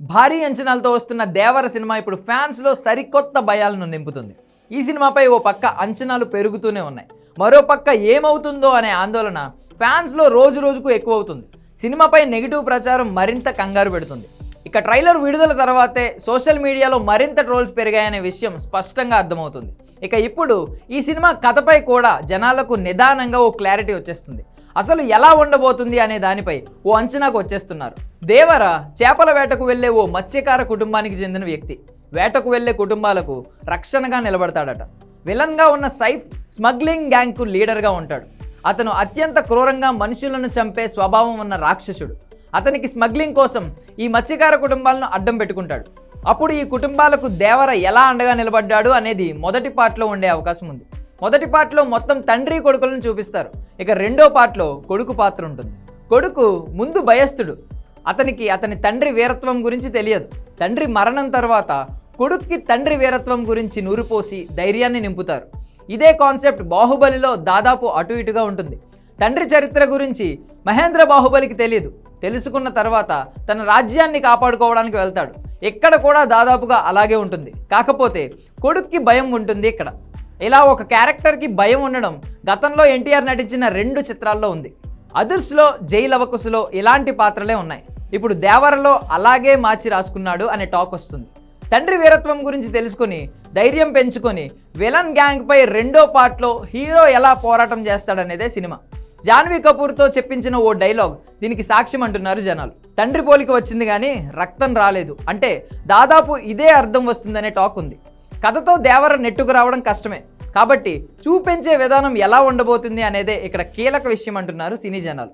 భారీ అంచనాలతో వస్తున్న దేవర సినిమా ఇప్పుడు ఫ్యాన్స్లో సరికొత్త భయాలను నింపుతుంది. ఈ సినిమాపై ఓ పక్క అంచనాలు పెరుగుతూనే ఉన్నాయి. మరో పక్క ఏమవుతుందో అనే ఆందోళన ఫ్యాన్స్లో రోజు రోజుకు ఎక్కువ అవుతుంది సినిమాపై నెగిటివ్ ప్రచారం మరింత కంగారు పెడుతుంది. ఇక ట్రైలర్ విడుదల తర్వాతే సోషల్ మీడియాలో మరింత ట్రోల్స్ పెరిగాయనే విషయం స్పష్టంగా అర్థమవుతుంది. ఇక ఇప్పుడు ఈ సినిమా కథపై కూడా జనాలకు నిదానంగా ఓ క్లారిటీ వచ్చేస్తుంది. అసలు ఎలా ఉండబోతుంది అనే దానిపై ఓ అంచనాకు వచ్చేస్తున్నారు. దేవర చేపల వేటకు వెళ్ళే ఓ మత్స్యకార కుటుంబానికి చెందిన వ్యక్తి. వేటకు వెళ్ళే కుటుంబాలకు రక్షణగా నిలబడతాడట. విలన్గా ఉన్న సైఫ్ స్మగ్లింగ్ గ్యాంగ్కు లీడర్గా ఉంటాడు. అతను అత్యంత క్రూరంగా మనుషులను చంపే స్వభావం ఉన్న రాక్షసుడు. అతనికి స్మగ్లింగ్ కోసం ఈ మత్స్యకార కుటుంబాలను అడ్డం పెట్టుకుంటాడు. అప్పుడు ఈ కుటుంబాలకు దేవర ఎలా అండగా నిలబడ్డాడు అనేది మొదటి పార్ట్లో ఉండే అవకాశం ఉంది. మొదటి పార్ట్లో మొత్తం తండ్రి కొడుకులను చూపిస్తారు. ఇక రెండో పార్ట్లో కొడుకు పాత్ర ఉంటుంది. కొడుకు ముందు భయస్థుడు. అతనికి అతని తండ్రి వీరత్వం గురించి తెలియదు. తండ్రి మరణం తర్వాత కొడుక్కి తండ్రి వీరత్వం గురించి నూరిపోసి ధైర్యాన్ని నింపుతారు. ఇదే కాన్సెప్ట్ బాహుబలిలో దాదాపు అటు ఇటుగా ఉంటుంది. తండ్రి చరిత్ర గురించి మహేంద్ర బాహుబలికి తెలియదు. తెలుసుకున్న తర్వాత తన రాజ్యాన్ని కాపాడుకోవడానికి వెళ్తాడు. ఇక్కడ కూడా దాదాపుగా అలాగే ఉంటుంది. కాకపోతే కొడుక్కి భయం ఉంటుంది ఇక్కడ. ఇలా ఒక క్యారెక్టర్కి భయం ఉండడం గతంలో ఎన్టీఆర్ నటించిన రెండు చిత్రాల్లో ఉంది. అదుర్స్లో జైలవకుశలో ఇలాంటి పాత్రలే ఉన్నాయి. ఇప్పుడు దేవరలో అలాగే మార్చి రాసుకున్నాడు అనే టాక్ వస్తుంది. తండ్రి వీరత్వం గురించి తెలుసుకొని ధైర్యం పెంచుకొని విలన్ గ్యాంగ్పై రెండో పార్ట్లో హీరో ఎలా పోరాటం చేస్తాడనేదే సినిమా. జాన్వీ కపూర్తో చెప్పించిన ఓ డైలాగ్ దీనికి సాక్ష్యం అంటున్నారు జనాలు. తండ్రి పోలిక వచ్చింది కానీ రక్తం రాలేదు. అంటే దాదాపు ఇదే అర్థం వస్తుందనే టాక్ ఉంది. కథతో దేవర నెట్టుకు రావడం కష్టమే. కాబట్టి చూపించే విధానం ఎలా ఉండబోతుంది అనేదే ఇక్కడ కీలక విషయం అంటున్నారు సినీ జనాలు.